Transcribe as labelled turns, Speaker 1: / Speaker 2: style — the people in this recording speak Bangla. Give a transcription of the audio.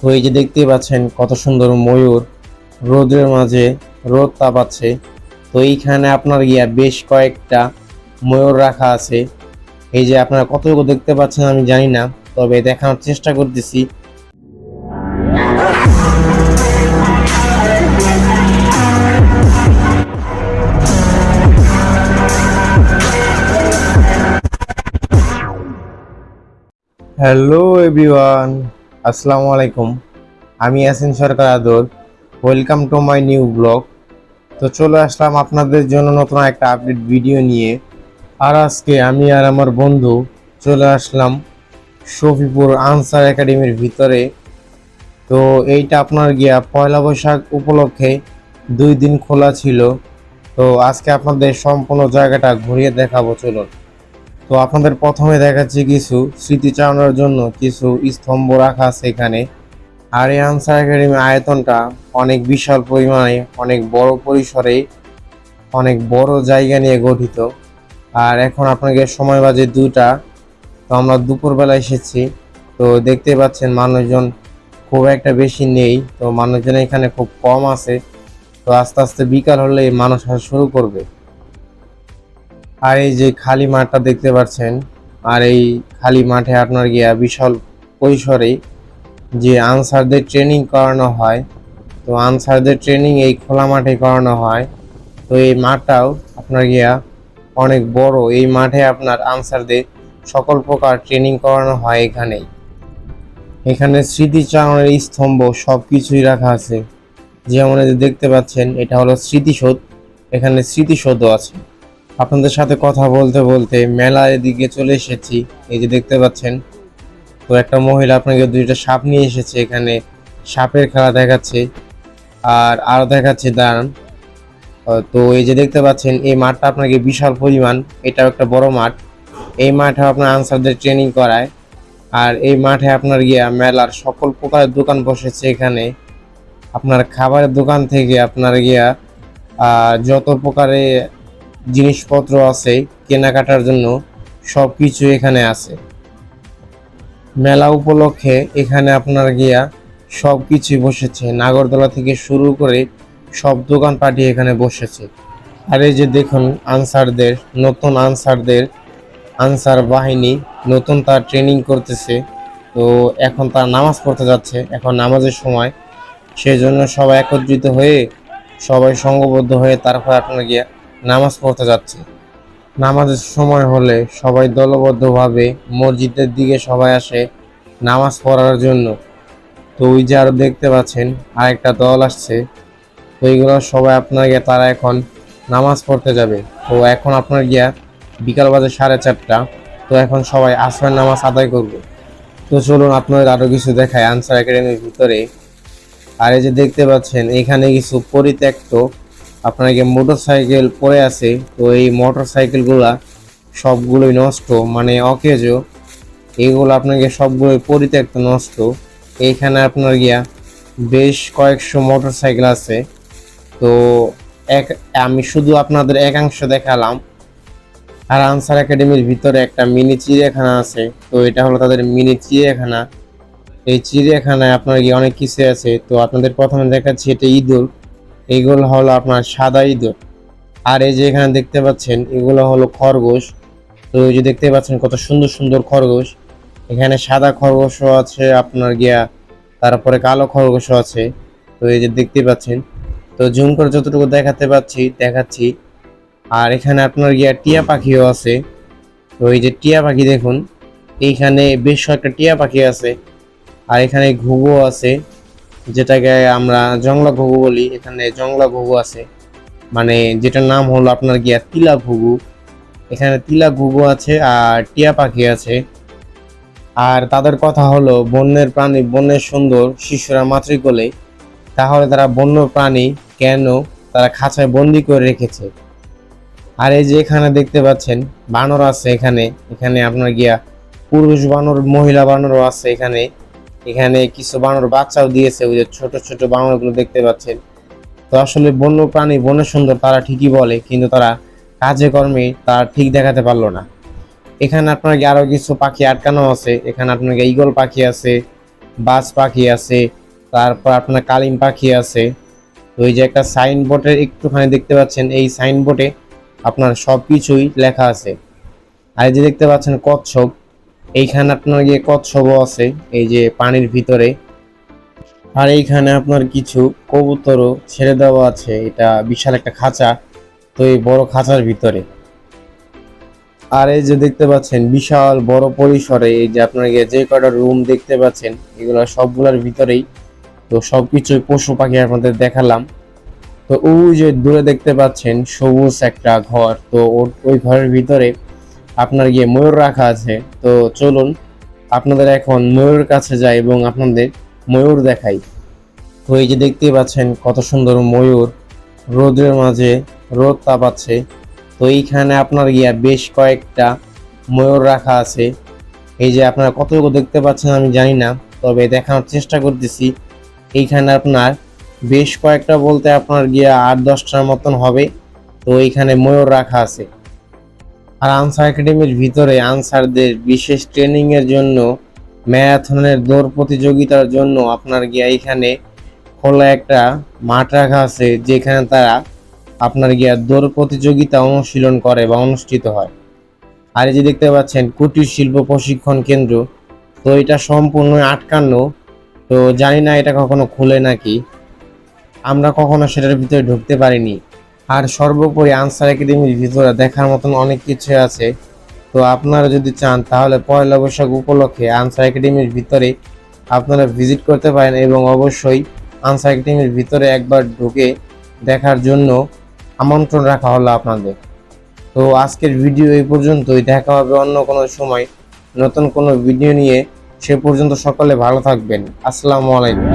Speaker 1: তো এই যে দেখতে পাচ্ছেন কত সুন্দর ময়ূর, রোদের মাঝে রোদ তাপাচ্ছে। তো এইখানে আপনার গিয়া বেশ কয়েকটা ময়ূর রাখা আছে। এই যে আপনারা কতটুকু দেখতে পাচ্ছেন আমি জানি না, তবে দেখানোর চেষ্টা করতেছি। হ্যালো এভরিওয়ান আসসালামু আলাইকুম। আমি Yasin Sarkar Adar. Welcome to my new vlog তো চলে আসলাম আপনাদের জন্য নতুন একটা আপডেট ভিডিও নিয়ে। আর আজকে আমি আর আমার বন্ধু চলে আসলাম শফিপুর আনসার একাডেমির ভিতরে। তো এইটা আপনার গিয়া পয়লা বৈশাখ উপলক্ষে দুই দিন খোলা ছিল। তো আজকে আপনাদের সম্পূর্ণ জায়গাটা ঘুরিয়ে দেখাবো, চলুন। তো আপনাদের প্রথমে দেখাচ্ছি কিছু স্মৃতিচারণের জন্য কিছু স্তম্ভ রাখা আছে এখানে। আর এই আনসার একাডেমি আয়তনটা অনেক বিশাল পরিমাণে, অনেক বড় পরিসরে, অনেক বড় জায়গা নিয়ে গঠিত। আর এখন আপনাকে সময় বাজে দুটা, তো আমরা দুপুরবেলা এসেছি। তো দেখতে পাচ্ছেন মানুষজন খুব একটা বেশি নেই, তো মানুষজন এখানে খুব কম আছে। তো আস্তে আস্তে বিকাল হলে মানুষ শুরু করবে। আর এই যে খালি মাঠটা দেখতে পাচ্ছেন, আর এই খালি মাঠে আপনার গিয়া বিশাল পরিসরে যে আনসারদের ট্রেনিং করানো হয়, তো আনসারদের ট্রেনিং এই খোলা মাঠে করানো হয়, তো এই মাঠটাও আপনার গিয়া অনেক বড়। এই মাঠে আপনার আনসারদের সকল প্রকার ট্রেনিং করানো হয় এখানেই। এখানে স্মৃতিচারণের স্তম্ভ সব কিছুই রাখা আছে। যেমন দেখতে পাচ্ছেন, এটা হলো স্মৃতিসৌধ। এখানে স্মৃতিসৌধ আছে। আপনাদের সাথে কথা বলতে বলতে মেলার দিকে চলে এসেছি। এই যে দেখতে পাচ্ছেন, তো একটা মহিলা আপনাকে দুইটা সাপ নিয়ে এসেছে, এখানে সাপের খেলা দেখাচ্ছে আর আরও দেখাচ্ছে দাঁড়ান। তো এই যে দেখতে পাচ্ছেন, এই মাঠটা আপনাকে বিশাল পরিমাণ, এটাও একটা বড় মাঠ। এই মাঠে আপনার আনসারদের ট্রেনিং করায় আর এই মাঠে আপনার গিয়া মেলার সকল প্রকারের দোকান বসেছে এখানে। আপনার খাবারের দোকান থেকে আপনার গিয়া যত প্রকারে জিনিসপত্র আছে কেনাকাটার জন্য সব কিছু এখানে আছে। মেলা উপলক্ষে এখানে আপনার গিয়া সব কিছুই বসেছে। নাগরদোলা থেকে শুরু করে সব দোকানপাটি এখানে বসেছে। আর এই যে দেখুন আনসারদের, নতুন আনসারদের আনসার বাহিনী নতুন তার ট্রেনিং করতেছে। তো এখন তার নামাজ পড়তে যাচ্ছে, এখন নামাজের সময়। সেই জন্য সবাই একত্রিত হয়ে, সবাই সঙ্গবদ্ধ হয়ে তারপর আপনার গিয়া নামাজ পড়তে যাচ্ছে। নামাজের সময় হলে সবাই দলবদ্ধভাবে মসজিদের দিকে সবাই আসে নামাজ পড়ার জন্য। তো ওই যে আরও দেখতে পাচ্ছেন, আরেকটা দল আসছে। তো এইগুলো সবাই গিয়া তারা এখন নামাজ পড়তে যাবে। তো এখন আপনার গিয়া বিকাল বাজে সাড়ে চারটা। তো এখন সবাই আসরের নামাজ আদায় করবে। তো চলুন আপনাদের আরও কিছু দেখায় আনসার একাডেমির ভিতরে। আর এই যে দেখতে পাচ্ছেন, এখানে কিছু পরিত্যক্ত আপনাকে মোটর সাইকেল পড়ে আছে, তো এই মোটর সাইকেলগুলা সবগুলোই নষ্ট মানে অকেজ এইগুলো আপনাকে সবগুলোই পরিত্যক্ত নষ্ট। এইখানে আপনার গিয়া বেশ কয়েকশো মোটর সাইকেল আছে, তো এক, আমি শুধু আপনাদের একাংশ দেখালাম। আর আনসার একাডেমির ভিতরে একটা মিনি চিড়িয়াখানা আছে, তো এটা হলো তাদের মিনি চিড়িয়াখানা। এই চিড়িয়াখানায় আপনার গিয়ে অনেক কিছু আছে, তো আপনাদের প্রথমে দেখাচ্ছি এটা ইঁদুর। এইগুলো হলো আপনার সাদা ইঁদুর। আর এই যে এখানে দেখতে পাচ্ছেন, এগুলো হলো খরগোশ। তো এই যে দেখতে পাচ্ছেন কত সুন্দর সুন্দর খরগোশ। এখানে সাদা খরগোশও আছে আপনার গিয়া, তারপরে কালো খরগোশও আছে। তো এই যে দেখতে পাচ্ছেন, তো জুম করে যতটুকু দেখাতে পাচ্ছি, দেখাচ্ছি। আর এখানে আপনার গিয়া টিয়া পাখিও আছে। তো এই যে টিয়া পাখি দেখুন, এইখানে বেশ কয়েকটা টিয়া পাখি আছে। আর এখানে ঘুঘু আছে। যেটাকে আমরা জংলা ঘুঘু বলি, এখানে জংলা ঘুঘু আছে। মানে যেটার নাম হলো আপনার গিয়া তিলা ঘুঘু। এখানে তিলা ঘুঘু আছে আর টিয়া পাখি আছে। আর তাদের কথা হলো, বন্যের প্রাণী বন্যের সুন্দর, শিশুরা মাতৃকোলে। তাহলে তারা বন্য প্রাণী কেন তারা খাঁচায় বন্দি করে রেখেছে? আর এই যে এখানে দেখতে পাচ্ছেন, বানর আছে এখানে। এখানে আপনার গিয়া পুরুষ বানর, মহিলা বানরও আছে এখানে। এখানে কিছু বানর বাচ্চাও দিয়েছে, ওই যে ছোট ছোট বানরগুলো দেখতে পাচ্ছেন। তো আসলে বন্য প্রাণী, বন্য সুন্দর তারা ঠিকই বলে, কিন্তু তারা কাজে কর্মে তারা ঠিক দেখাতে পারল না। এখানে আপনার আরও কিছু পাখি আটকানো আছে, এখানে আপনার ইগল পাখি আছে, বাজ পাখি আছে, তারপর আপনার কালিম পাখি আছে। এই যে একটা সাইনবোর্ডের একটুখানি দেখতে পাচ্ছেন, এই সাইনবোর্ডে আপনার সব কিছুই লেখা আছে। আর যে দেখতে পাচ্ছেন কচ্ছপ এইখানে আপনার গিয়ে কচ্ছপও আছে? এই যে পানির ভিতরে। আর এইখানে আপনার কিছু কবুতরও ছেড়ে দেওয়া আছে। এটা বিশাল একটা খাঁচা। তো এই বড় খাঁচার ভিতরে। আর এই যে দেখতে পাচ্ছেন, বিশাল বড় পরিসরে এই যে আপনার যে কটা রুম দেখতে পাচ্ছেন, এগুলো সবগুলোর ভিতরেই। তো সবকিছু পশু পাখি আপনাদের দেখালাম। তো ওই যে দূরে দেখতে পাচ্ছেন, সবুজ একটা ঘর। তো ওই ঘরের ভিতরে আপনার গিয়ে ময়ূর রাখা আছে, তো চলুন আপনাদের এখন ময়ূরের কাছে যাই এবং আপনাদের ময়ূর দেখাই। তো এই যে দেখতে পাচ্ছেন কত সুন্দর ময়ূর, রোদের মাঝে রোদ তাপাচ্ছে। তো এইখানে আপনার গিয়া বেশ কয়েকটা ময়ূর রাখা আছে। এই যে আপনারা কতটুকু দেখতে পাচ্ছেন আমি জানি না, তবে দেখানোর চেষ্টা করতেছি। এইখানে আপনার বেশ কয়েকটা বলতে আপনার গিয়া আট দশটার মতন হবে। তো এইখানে ময়ূর রাখা আছে। আর আনসার একাডেমির ভিতরে আনসারদের বিশেষ ট্রেনিং এর জন্য, ম্যারাথনের দৌড় প্রতিযোগিতার জন্য আপনার গিয়া এখানে খোলা একটা মাঠ রাখা আছে, যেখানে তারা আপনার গিয়া দৌড় প্রতিযোগিতা অনুশীলন করে বা অনুষ্ঠিত হয়। আর এই যে দেখতে পাচ্ছেন, কুটির শিল্প প্রশিক্ষণ কেন্দ্র, তো এটা সম্পূর্ণ আটকান্ন তো জানি না এটা কখনো খুলে নাকি। আমরা কখনো সেটার ভিতরে ঢুকতে পারিনি। আর সর্বোপরি আনসার একাডেমির ভিতরে দেখার মতন অনেক কিছু আছে। তো আপনারা যদি চান, তাহলে পয়লা বৈশাখ উপলক্ষে আনসার একাডেমির ভিতরে আপনারা ভিজিট করতে পারেন এবং অবশ্যই আনসার একাডেমির ভিতরে একবার ঢুকে দেখার জন্য আমন্ত্রণ রাখা হলো আপনাদের। তো আজকের ভিডিও এই পর্যন্তই। দেখা হবে অন্য কোনো সময়। নতুন কোনো ভিডিও নিয়ে সে পর্যন্ত সকলে ভালো থাকবেন। আসসালামু আলাইকুম।